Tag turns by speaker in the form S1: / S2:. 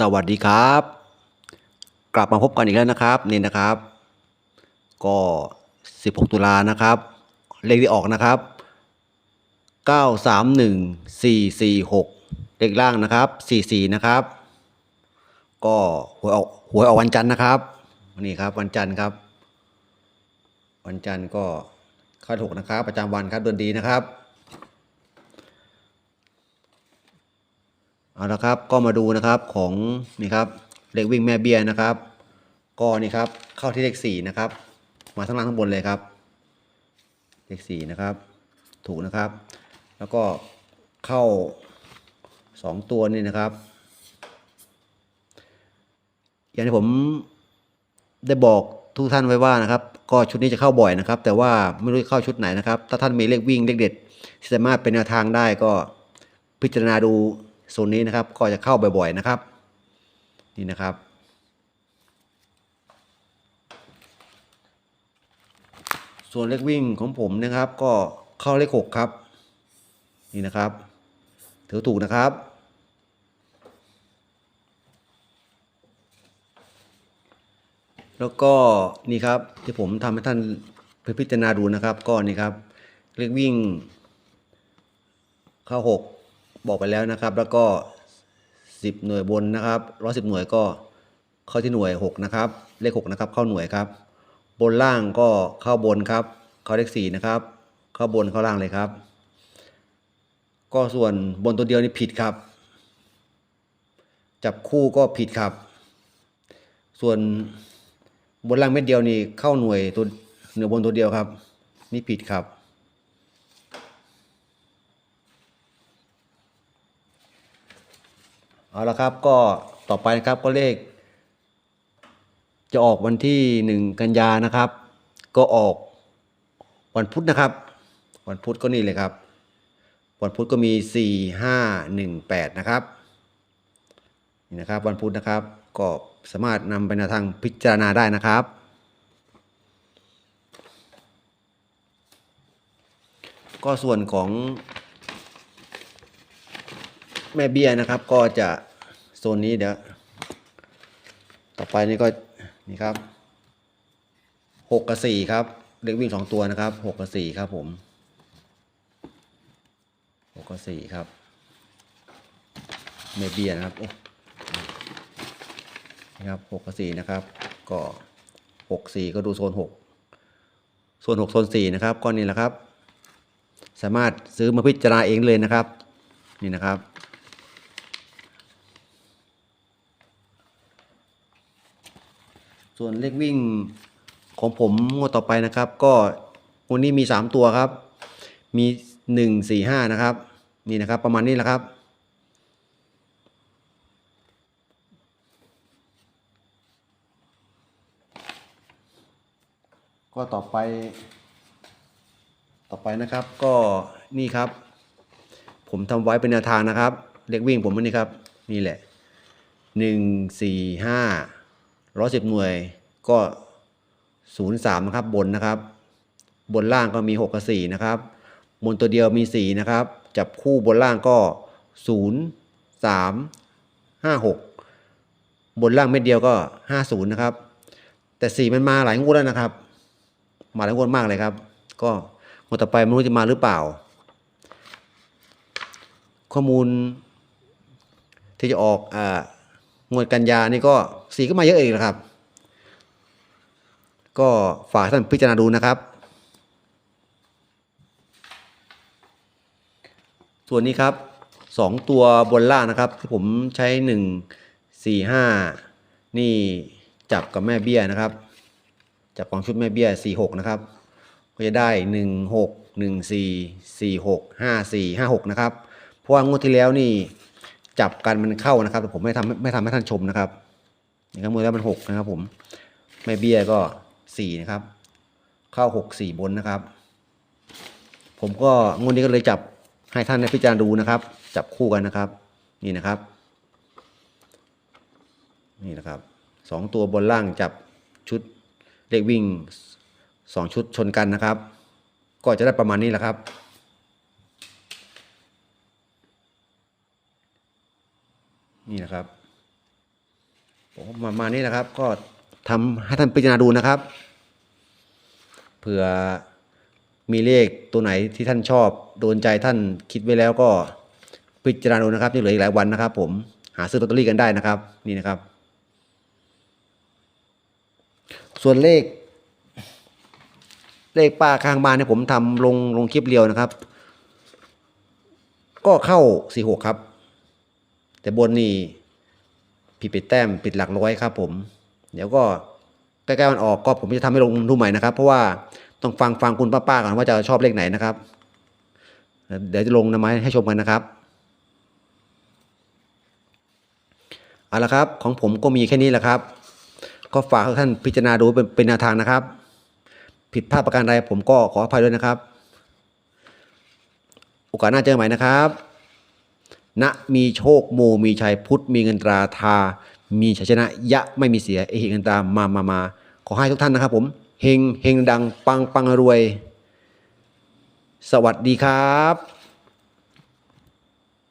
S1: สวัสดีครับ กลับมาพบกันอีกแล้วนะครับนี่นะครับ ก็ 16 ตุลานะครับ เลขที่ออกนะครับ 931446 เลขล่างนะครับ 44 นะครับ ก็หวยออกหวยออกวันจันทร์นะครับนี่ครับวันจันทร์ครับ วันจันทร์ก็เข้าถูกนะครับ ประจำวันครับเดือนดีนะครับ เอาละครับก็มาดูนะครับของนี่ครับเลขวิ่งแม่เบี้ยนะครับ ก็นี่ครับเข้าที่เลขสี่นะครับ มาทั้งล่างทั้งบนเลยครับ เลขสี่นะครับ ถูกนะครับ แล้วก็เข้าสองตัวนี่นะครับ อย่างที่ผมได้บอกทุกท่านไว้ว่านะครับ ก็ชุดนี้จะเข้าบ่อยนะครับ แต่ว่าไม่รู้เข้าชุดไหนนะครับ ถ้าท่านมีเลขวิ่งเลขเด็ดที่สามารถเป็นแนวทางได้ก็พิจารณาดู โซนนี้นะครับก็จะเข้าบ่อยๆนะครับ นี่นะครับ ส่วนเลขวิ่งของผมนะครับก็เข้าเลขหกครับ นี่นะครับถือถูกนะครับแล้วก็นี่ครับที่ผมทำให้ท่านไปพิจารณาดูนะครับ ก็นี่ครับเลขวิ่ง เข้าหก บอกไปแล้วนะครับ แล้วก็สิบหน่วยบนนะครับร้อยสิบหน่วยก็เข้าที่หน่วยหกนะครับ เลขหกนะครับ เข้าหน่วยครับ บนล่างก็เข้าบนครับ เข้าเลขสี่นะครับ เข้าบนเข้าล่างเลยครับ ก็ส่วนบนตัวเดียวนี่ผิดครับ จับคู่ก็ผิดครับ ส่วนบนล่างเม็ดเดียวนี่เข้าหน่วยตัวเหน่วยบนตัวเดียวครับ นี่ผิดครับ เอาละครับก็ต่อไปนะครับก็เลข จะออกวันที่หนึ่งกันยานะครับ ก็ออกวันพุธนะครับ วันพุธก็นี่เลยครับ วันพุธก็มีสี่ห้าหนึ่งแปดนะครับนี่นะครับวันพุธนะครับก็สามารถนำไปในทางพิจารณาได้นะครับ ก็ส่วนของแม่เบี้ยนะครับก็จะ นนี้เดี๋ยว ต่อไปนี่ก็นี่ครับหกกับสี่ครับเล็กวิ่งสองตัวนะครับหกกับสี่ครับผมหกกับสี่ครับแม่เบียนะครับนี่ครับหกกับสี่นะครับ ก็หกสี่ก็ดูโซนหกโซนหกโซนสี่นะครับก็นี่แหละครับ สามารถซื้อมาพิจารณาเองเลยนะครับ นี่นะครับ ส่วนเลขวิ่งของผมงวดต่อไปนะครับ ก็วดนี้มี 3 ตัวครับ มี 1 4 5 นะครับ นี่นะครับประมาณนี้แหละครับ ก็ต่อไป ต่อไปนะครับก็นี่ครับ ผมทำไว้เป็นแนวทางนะครับ เลขวิ่งผมอันนี้ครับ นี่แหละหนึ่งสี่ห้า ร้อยสิบหน่วยก็ศูนย์สามนะครับบนนะครับ บนล่างก็มีหกกับสี่นะครับบนตัวเดียวมีสี่นะครับ จับคู่บนล่างก็ศูนย์สามห้าหกบนล่างเม็ดเดียวก็ห้าศูนย์นะครับ แต่สี่มันมาหลายงวดแล้วนะครับ มาหลายงวดมากเลยครับ ก็งวดต่อไปไม่รู้จะมาหรือเปล่า ข้อมูลที่จะออกอ่า งวดกันยานี่ก็สีก็มาเยอะอีกนะครับ ก็ฝากท่านพิจารณาดูนะครับ ส่วนนี้ครับสองตัวบนล่างนะครับ ที่ผมใช้หนึ่งสี่ห้านี่จับกับแม่เบี้ยนะครับ จับของชุดแม่เบี้ยสี่หกนะครับ ก็จะได้หนึ่งหกหนึ่งสี่สี่หกห้าสี่ห้าหกนะครับ เพราะว่างวดที่แล้วนี่ จับกันมันเข้านะครับ แต่ผมไม่ทำไม่ทำให้ท่านชมนะครับนี่ครับมือแล้วมันหกนะครับผมแม่เบี้ยก็สี่นะครับ เข้าหกสี่บนนะครับ ผมก็งวดนี้ก็เลยจับให้ท่านได้พิจารณาดูนะครับ จับคู่กันนะครับ นี่นะครับ นี่นะครับสองตัวบนล่างจับชุดเลขวิ่งสองชุดชนกันนะครับ ก็จะได้ประมาณนี้แหละครับ นะครับผมมานี้นะครับ ก็ทำให้ท่านพิจารณาดูนะครับ เผื่อมีเลขตัวไหนที่ท่านชอบโดนใจท่านคิดไว้แล้วก็พิจารณาดูนะครับยังเหลืออีกหลายวันนะครับ ผมหาซื้อลอตเตอรี่กันได้นะครับ นี่นะครับ ส่วนเลข เลขป้าข้างบ้านเนี่ยผมทำลงลงคลิปเรียวนะครับ ก็เข้าสี่หกครับ แต่บนนี่ผิดไปแต้มปิดหลักร้อยครับผม เดี๋ยวก็ใกล้ๆมันออกก็ผมจะทำให้ลงทุนใหม่นะครับ เพราะว่าต้องฟังฟังคุณป้าๆก่อนว่าจะชอบเลขไหนนะครับ เดี๋ยวจะลงนำมาให้ชมกันนะครับเอาละครับของผมก็มีแค่นี้แหละครับ ก็ฝากท่านพิจารณาดูเป็นเป็นแนวทางนะครับ ผิดพลาดประการใดผมก็ขออภัยด้วยนะครับ โอกาสหน้าเจอใหม่นะครับ ณมีโชคโมมีชัยพุทธมีเงินตราทา มีชัยชนะยะไม่มีเสียเอหิเงินตรามามามาขอให้ทุกท่านนะครับผมเฮงเฮงดังปังปังรวย สวัสดีครับ